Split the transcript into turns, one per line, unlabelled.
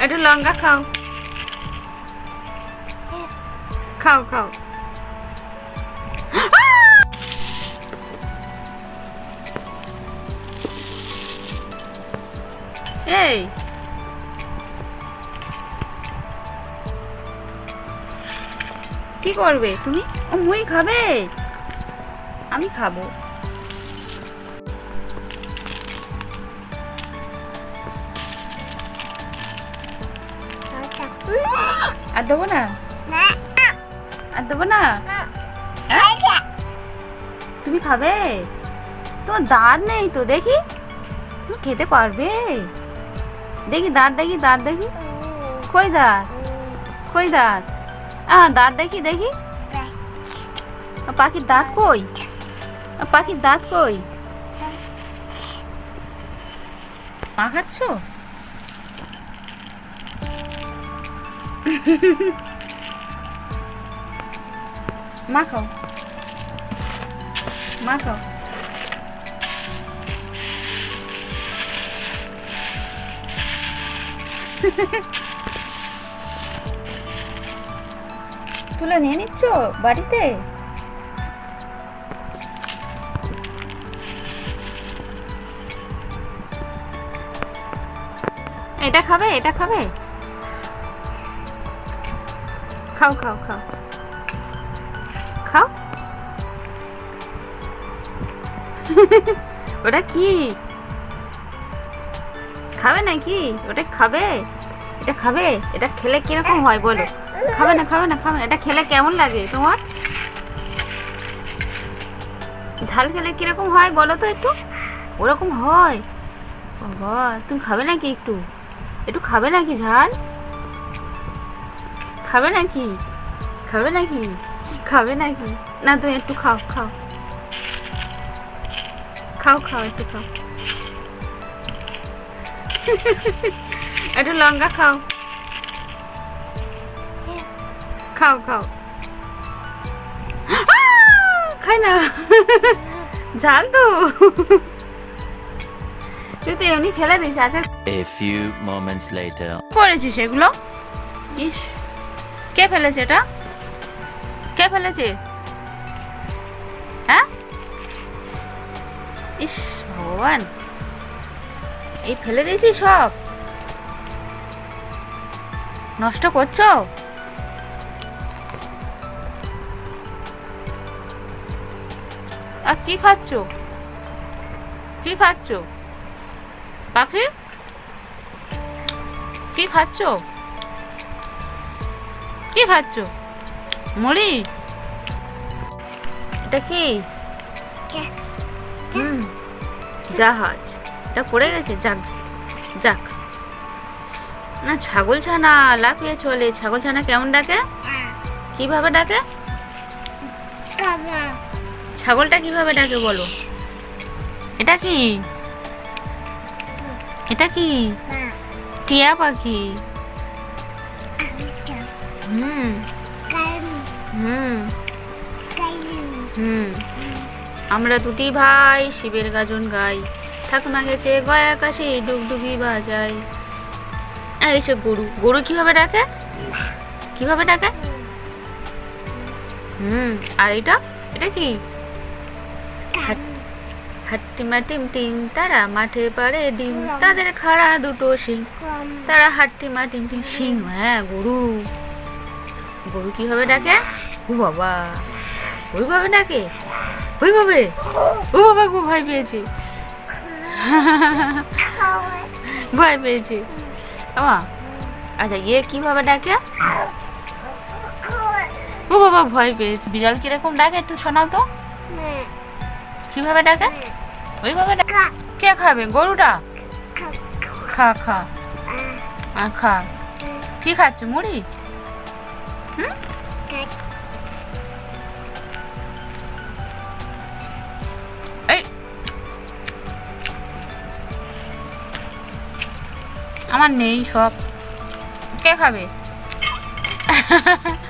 একটু লঙ্কা খাও। খাও খাও। এই। কি করবে তুমি? ও মুড়ি খাবে? আমি খাব। আর দেবো না আর দেবো না? তুমি খাবে তোমার দাঁত নেই তো দেখি তুমি খেতে পারবে দেখি দাঁত দেখি দাঁত দেখি কই দাঁত কই দাঁত হ্যাঁ দাঁত দেখি দেখি পাখির দাঁত কই পাখির দাঁত কই মা খাচ্ছ মা খাও মা খাও তুলে নিয়ে নিচ্ছ বাড়িতে? এটা খাবে এটা খাবে? খাও খাও খাও। খাও। ওটা কি? খাবে নাকি? ওটা খাবে? এটা খাবে? এটা খেলে কীরকম হয় বলো? খাবে না খাবে না খাবে না। এটা খেলে কেমন লাগে তোমার? ঝাল খেলে কীরকম হয় বলো তো একটু? ওরকম হয়। বাবা, তুমি খাবে নাকি একটু? একটু খাবে নাকি ঝাল? খাবে নাকি? খাবে নাকি? খাবে নাকি? না তুমি একটু খাও খাও। খাও খাও একটু খাও। একটু লঙ্কা খাও। খাও খাও। খাই না। ঝাল তো। তুই তো এমনি ফেলে দিস আচ্ছা।
A few moments later.
করেছিস এগুলো? ইস। কে ফেলেছে এটা? কে ফেলেছে? হ্যাঁ? ইস ভগবান। এই ফেলে দিয়েছি সব। নষ্ট করছ? আর কি খাচ্ছ? কি খাচ্ছ? পাখি? কি খাচ্ছ? কি খাচ্ছ? মুড়ি? এটা কি? জাহাজ। এটা পড়ে গেছে? যাক যাক। না ছাগল ছানা লাফিয়ে চলে। ছাগল ছানা কেমন ডাকে? কীভাবে ডাকে? ছাগলটা কীভাবে ডাকে বলো? এটা কি? এটা কি? টিয়া পাখি। হুম। হুম। হুম আমরা দুটি ভাই শিবের গাজন গাই। ঠাকুমা গেছে গয়া আকাশে ডুগডুগি বাজাই এসে গরু গরু কীভাবে ডাকে? কীভাবে ডাকে? হুম, আর এটা? এটা কি? হাট্টিমা টিম টিম, তারা মাঠে পারে ডিম। তাদের খাড়া দুটো শিং। তারা হাট্টিমা টিম টিম হ্যাঁ গরু। গরু কীভাবে ডাকে? ও বাবা ওইভাবে ডাকে? ওইভাবে ও বাবা খুব ভয় পেয়েছে। ভয় পেয়েছে। আমা আচ্ছা ইয়ে কীভাবে ডাকে? ও বাবা, ভয় পেয়েছে। বিড়াল কীরকম ডাকে, একটু শোনাও তো। কীভাবে ডাকে? ওইভাবে ডাকে। কে খাবে? গরুটা? খা খা। খা। কি খাচ্ছ? মুড়ি? হুম এই। আমার নেই সব। কে খাবে?